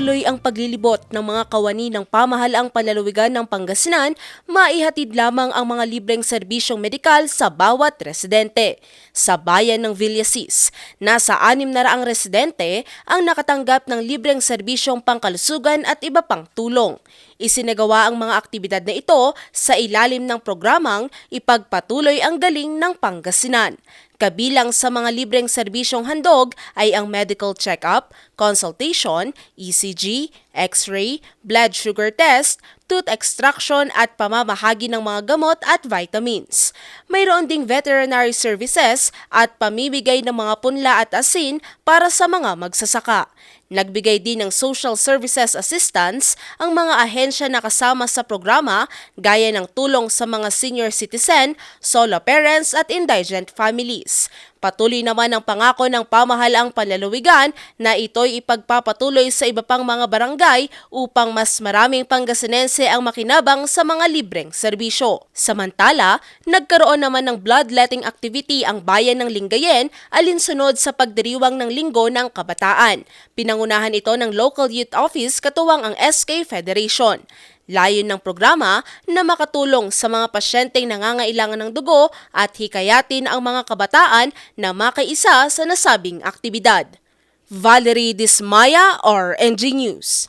Patuloy ang paglilibot ng mga kawani ng pamahalaang palalawigan ng Pangasinan, maihatid lamang ang mga libreng serbisyong medikal sa bawat residente. Sa bayan ng Villasis, nasa anim na raang residente ang nakatanggap ng libreng serbisyong pangkalusugan at iba pang tulong. Isinagawa ang mga aktibidad na ito sa ilalim ng programang Ipagpatuloy ang Galing ng Pangasinan. Kabilang sa mga libreng serbisyong handog ay ang medical check-up, consultation, ECG, X-ray, blood sugar test, tooth extraction at pamamahagi ng mga gamot at vitamins. Mayroon ding veterinary services at pamibigay ng mga punla at asin para sa mga magsasaka. Nagbigay din ng social services assistance ang mga ahensya na kasama sa programa gaya ng tulong sa mga senior citizen, solo parents at indigent families. Patuloy naman ang pangako ng pamahalaang palalawigan na ito'y ipagpapatuloy sa iba pang mga barangay upang mas maraming Pangasinense ang makinabang sa mga libreng serbisyo. Samantala, nagkaroon naman ng bloodletting activity ang bayan ng Lingayen alinsunod sa pagdiriwang ng Linggo ng Kabataan. Pinangunahan ito ng Local Youth Office katuwang ang SK Federation. Layon ng programa na makatulong sa mga pasyenteng nangangailangan ng dugo at hikayatin ang mga kabataan na makaisa sa nasabing aktibidad. Valerie Dismaya or NG News.